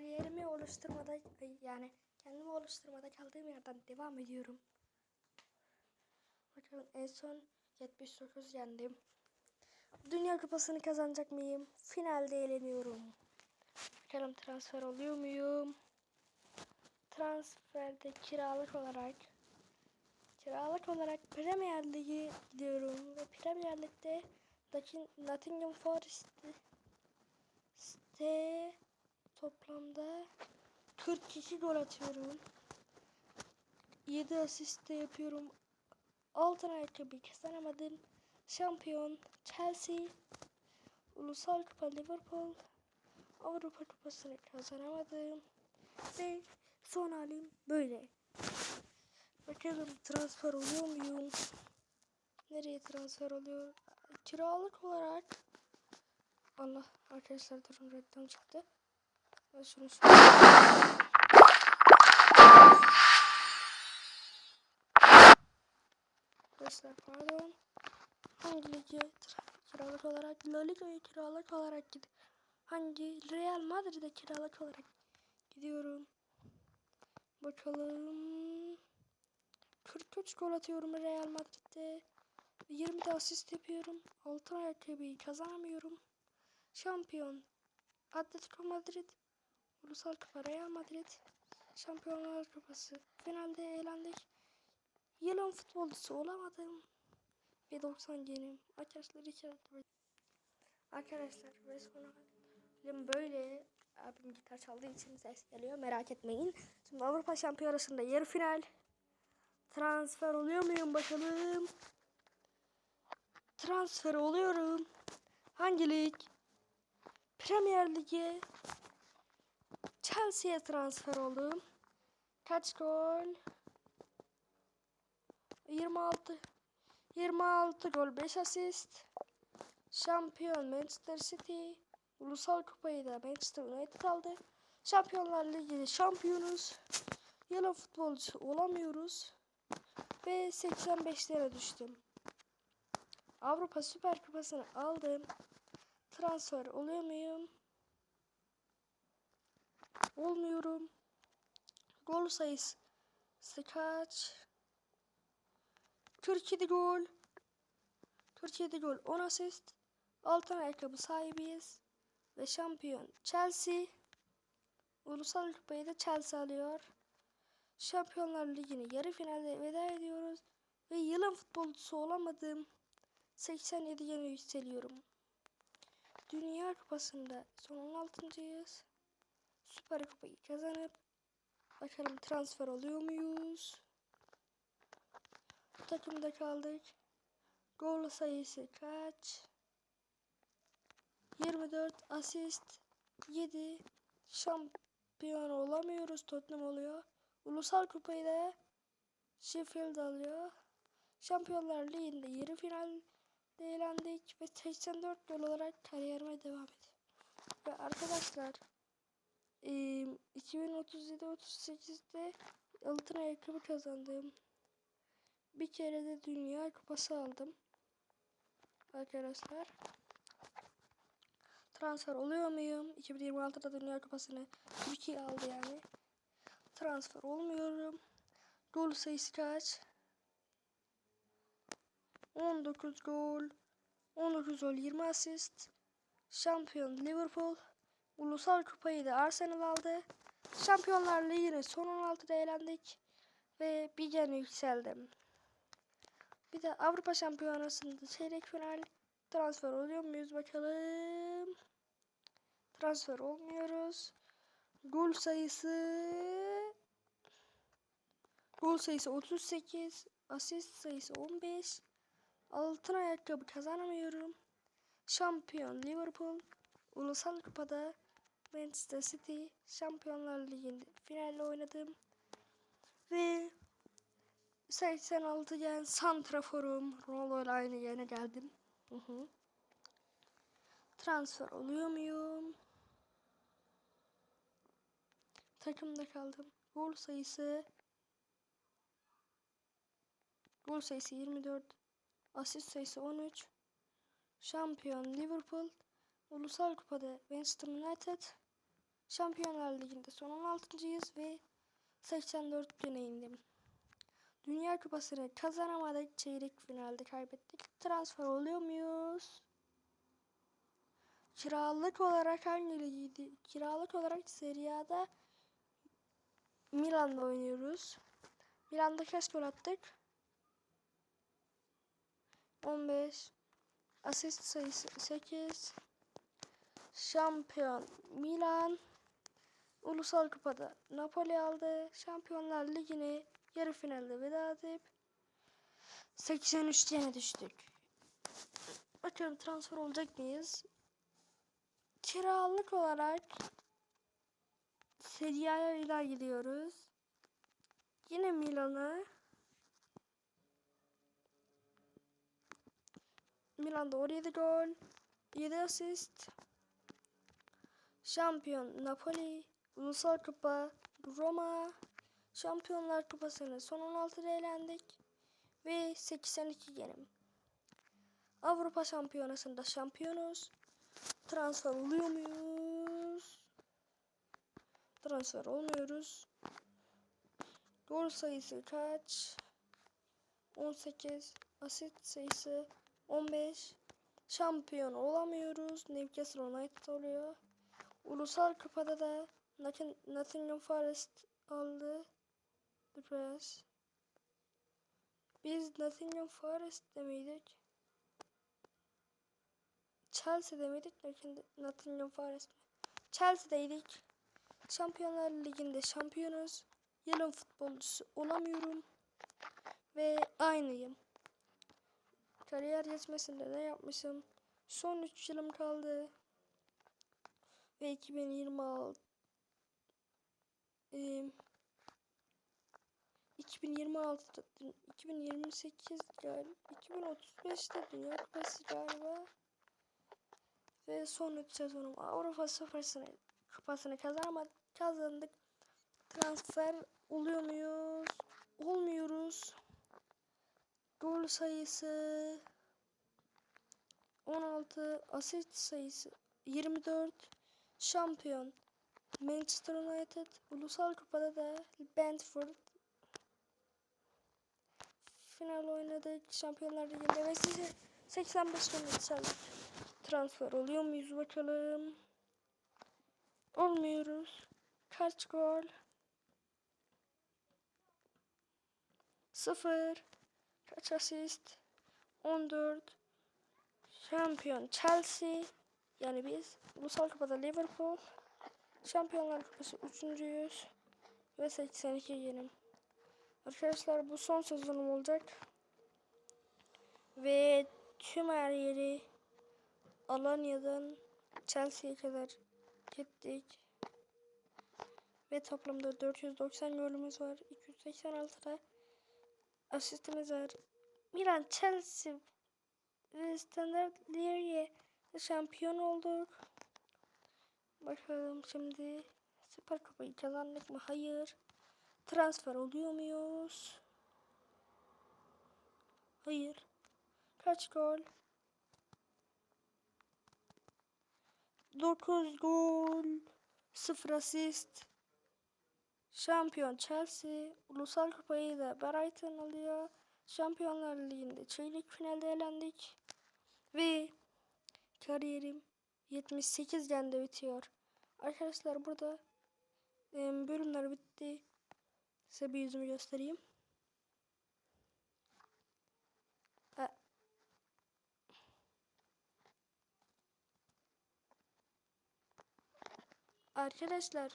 kariyerimi oluşturmada yani kendimi oluşturmada kaldığım yerden devam ediyorum. Bakalım en son 79 yendim. Dünya kupasını kazanacak mıyım? Finalde eğleniyorum. Bakalım transfer oluyor muyum? Transferde kiralık olarak kiralık olarak Premier Lig'e gidiyorum ve Premier Lig'de Nottingham Forest'te toplamda 42 gol atıyorum. 7 asist de yapıyorum. Altın ayakkabı kazanamadım. Şampiyon Chelsea. Ulusal Kupa Liverpool. Avrupa Kupası'nı kazanamadım. Ve son halim böyle. Bakalım transfer oluyor muyum? Nereye transfer oluyor? Kiralık olarak Allah arkadaşlar durun reklam çıktı. Şunu şunu. Arkadaşlar pardon. Hangi tra- kiralık olarak La Liga'ya kiralık olarak gid hangi Real Madrid'e kiralık olarak gidiyorum. Bakalım. 43 gol atıyorum Real Madrid'de. 20 de asist yapıyorum. Altın ayakkabıyı kazanamıyorum. Şampiyon Atletico Madrid. Ulusal Kupa Real Madrid. Şampiyonlar Kupası. Finalde eğlendik. Yılın futbolcusu olamadım. Ve 90 yenim. Arkadaşlar içeride Arkadaşlar ve sonra böyle abim gitar çaldığı için ses geliyor merak etmeyin. Şimdi Avrupa Şampiyonası'nda yarı final. Transfer oluyor muyum bakalım. Transfer oluyorum. Hangi lig? Premier Lig'e Chelsea'ye transfer oldum. Kaç gol? 26 26 gol 5 asist. Şampiyon Manchester City. Ulusal kupayı da Manchester United aldı. Şampiyonlar Ligi'de şampiyonuz. Yılın futbolcusu olamıyoruz. Ve 85'lere düştüm. Avrupa Süper Kupası'nı aldım. Transfer oluyor muyum? Olmuyorum. Gol sayısı kaç? 47 gol. 47 gol 10 asist. Altın ayakkabı sahibiyiz. Ve şampiyon Chelsea. Ulusal kupayı da Chelsea alıyor. Şampiyonlar Ligi'ni yarı finalde veda ediyoruz. Ve yılın futbolcusu olamadım. 87 yeni yükseliyorum. Dünya Kupası'nda son 16.yız. Süper Kupayı kazanıp bakalım transfer oluyor muyuz? Takımda kaldık. Gol sayısı kaç? 24 asist 7 şampiyon olamıyoruz Tottenham oluyor. Ulusal kupayı da Sheffield alıyor. Şampiyonlar Ligi'nde yarı finalde eğlendik ve 84 gol olarak kariyerime devam ediyorum. Ve arkadaşlar 2037-38'de altın ayakkabı kazandım. Bir kere de dünya kupası aldım. Arkadaşlar. Transfer oluyor muyum? 2026'da dünya kupasını Türkiye aldı yani. Transfer olmuyorum. Gol sayısı kaç? 19 gol. 19 gol 20 asist. Şampiyon Liverpool. Ulusal kupayı da Arsenal aldı. Şampiyonlar Ligi'nin son 16'da eğlendik. Ve bir gen yükseldim. Bir de Avrupa Şampiyonası'nda çeyrek final transfer oluyor muyuz bakalım. Transfer olmuyoruz. Gol sayısı Gol sayısı 38, asist sayısı 15. Altın ayakkabı kazanamıyorum. Şampiyon Liverpool. Ulusal Kupa'da Manchester City Şampiyonlar Ligi'nde finalle oynadım. Ve 86 gen santraforum. Ronaldo ile aynı yerine geldim. Hı hı. Transfer oluyor muyum? Takımda kaldım. Gol sayısı Gol sayısı 24. Asist sayısı 13. Şampiyon Liverpool. Ulusal Kupa'da Manchester United. Şampiyonlar Ligi'nde son 16.yız ve 84 güne indim. Dünya Kupası'nı kazanamadık. Çeyrek finalde kaybettik. Transfer oluyor muyuz? Kiralık olarak hangi ligiydi? Kiralık olarak Serie A'da Milan'da oynuyoruz. Milan'da kaç gol attık? 15 Asist sayısı 8 Şampiyon Milan Ulusal Kupa'da Napoli aldı. Şampiyonlar Ligi'ni yarı finalde veda edip 83 yene düştük. Bakalım transfer olacak mıyız? Kiralık olarak Serie A'ya ile gidiyoruz. Yine Milan'a. Milan'da 17 gol, 7 asist. Şampiyon Napoli, Ulusal Kupa Roma, Şampiyonlar Kupası'nın son 16'da elendik ve 82 yenim. Avrupa Şampiyonası'nda şampiyonuz. Transfer oluyor muyuz? Transfer olmuyoruz. Gol sayısı kaç? 18. Asist sayısı 15. Şampiyon olamıyoruz. Newcastle United oluyor. Ulusal Kupa'da da Notting- Nottingham Forest aldı. The Press. Biz Nottingham Forest'te miydik? Chelsea'de miydik? Notting- Nottingham Forest mi? Chelsea'deydik. Şampiyonlar Ligi'nde şampiyonuz. Yılın futbolcusu olamıyorum. Ve aynıyım. Kariyer geçmesinde ne yapmışım? Son 3 yılım kaldı. Ve 2026 eee 2026'da 2028 galiba 2035'te Dünya Kupası galiba. Ve son 3 sezonum Avrupa Kupası'nı kupasını kazanamadık kazandık. Transfer oluyor muyuz? Olmuyoruz. Gol sayısı 16 asist sayısı 24 şampiyon Manchester United Ulusal Kupa'da da Brentford final oynadık. Şampiyonlar Ligi'nde ve size 85 gün çaldık. Transfer oluyor muyuz bakalım? Olmuyoruz. Kaç gol? 0 Kaç asist? 14 Şampiyon Chelsea yani biz Ulusal Kupa'da Liverpool Şampiyonlar Kupası 3.yüz ve 82 yenim. Arkadaşlar bu son sezonum olacak. Ve tüm her yeri Alanya'dan Chelsea'ye kadar gittik. Ve toplamda 490 golümüz var. 286 da asistimiz var. Milan, Chelsea ve Standard Liège şampiyon olduk. Bakalım şimdi Süper Kupayı kazandık mı? Hayır. Transfer oluyor muyuz? Hayır. Kaç gol? 9 gol. 0 asist. Şampiyon Chelsea. Ulusal kupayı da Brighton alıyor. Şampiyonlar Ligi'nde çeyrek finalde elendik. Ve kariyerim 78 gende bitiyor. Arkadaşlar burada em, bölümler bitti. Size bir yüzümü göstereyim. E, Arkadaşlar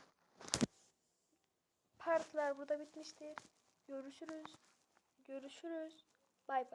partiler burada bitmiştir. Görüşürüz. Görüşürüz. Bay bay.